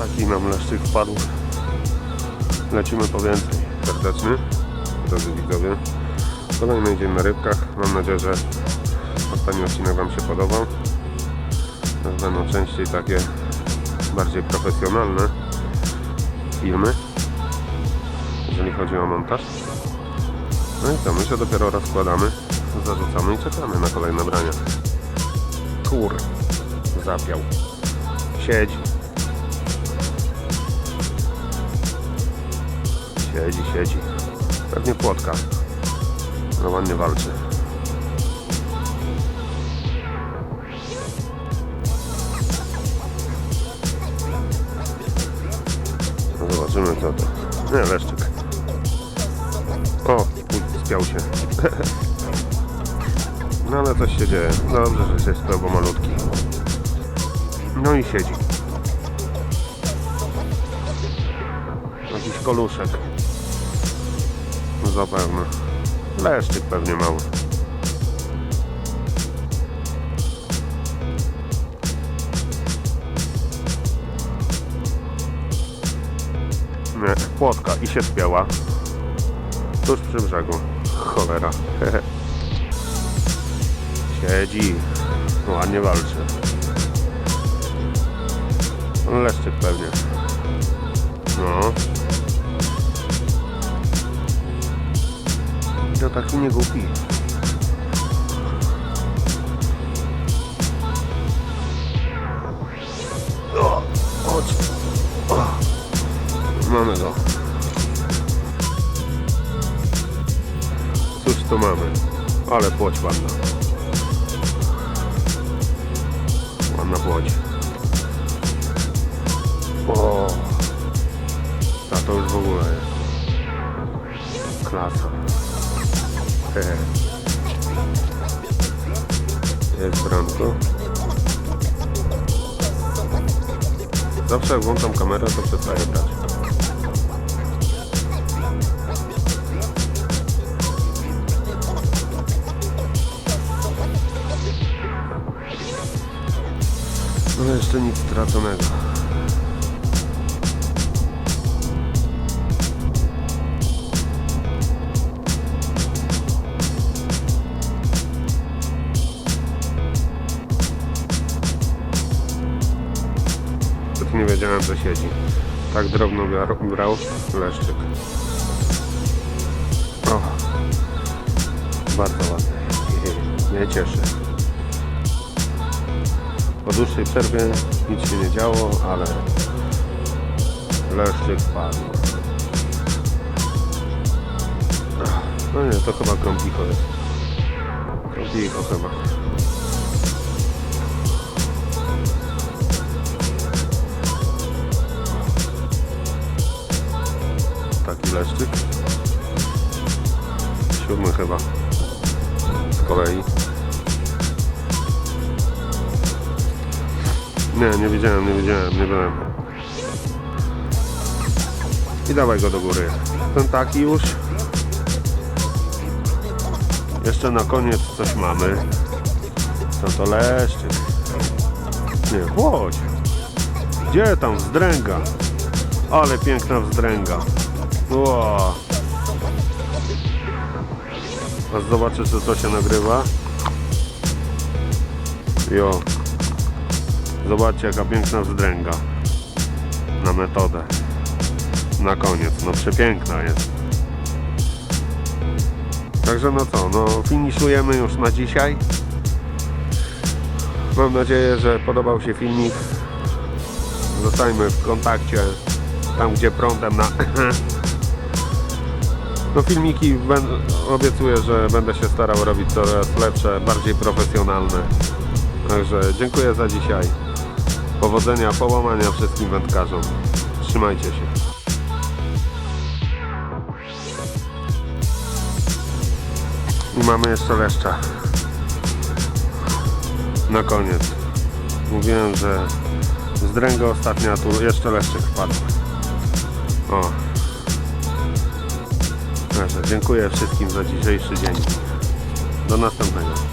Taki nam leszczyk wpadł. Lecimy po więcej. Serdeczny, drodzy widzowie. Kolejny dzień na rybkach. Mam nadzieję, że ostatni odcinek Wam się podobał. Będą częściej takie bardziej profesjonalne filmy, jeżeli chodzi o montaż. No i co, my się dopiero rozkładamy, zarzucamy i czekamy na kolejne brania. Kur, zapiał. Siedzi. Siedzi, siedzi. Pewnie płotka. No ładnie walczy. No zobaczymy co to. Nie, leszczyk. O, spiał się. No ale coś się dzieje. Dobrze, że się spiał, bo malutki. No i siedzi. Jakiś koluszek. No Zapewne. Leszczyk pewnie mały. Nie, płotka i się spięła. Tuż przy brzegu. Cholera. Siedzi. Ładnie walczy. Leszczyk pewnie. No. To taki nie głupi. O, chodź. Mamy go. Cóż to mamy? Ale płoć ładna. Ładna płoć. O, a to już w ogóle jest. Klasa. Jest bramko. Zawsze jak włączam kamerę, to przestaję brać. No jeszcze nic straconego. Nie wiedziałem, że siedzi. Tak drobno brał, leszczyk. O, bardzo ładny. Mnie cieszy. Po dłuższej przerwie nic się nie działo, ale leszczyk padł. No nie, to chyba krąpicho jest. Krąpicho chyba. Leszczyk. Siódmy chyba. Z kolei. Nie, nie widziałem, nie widziałem, nie byłem. I dawaj go do góry. Ten taki już. Jeszcze na koniec coś mamy. Co to leszczyk? Nie, chodź. Gdzie tam wzdręga? Ale piękna wzdręga. Ło. A zobaczysz, czy to się nagrywa. Jo. Zobaczcie jaka piękna wzdręga na metodę. Na koniec, no przepiękna jest. Także no co, no finiszujemy już na dzisiaj. Mam nadzieję, że podobał się filmik. Zostańmy w kontakcie tam gdzie prądem na no filmiki obiecuję, że będę się starał robić coraz lepsze, bardziej profesjonalne. Także dziękuję za dzisiaj. Powodzenia, połamania wszystkim wędkarzom. Trzymajcie się. I mamy jeszcze leszcza. Na koniec. Mówiłem, że z ostatnia, tu jeszcze leszczyk wpadł. O. Dziękuję wszystkim za dzisiejszy dzień. Do następnego.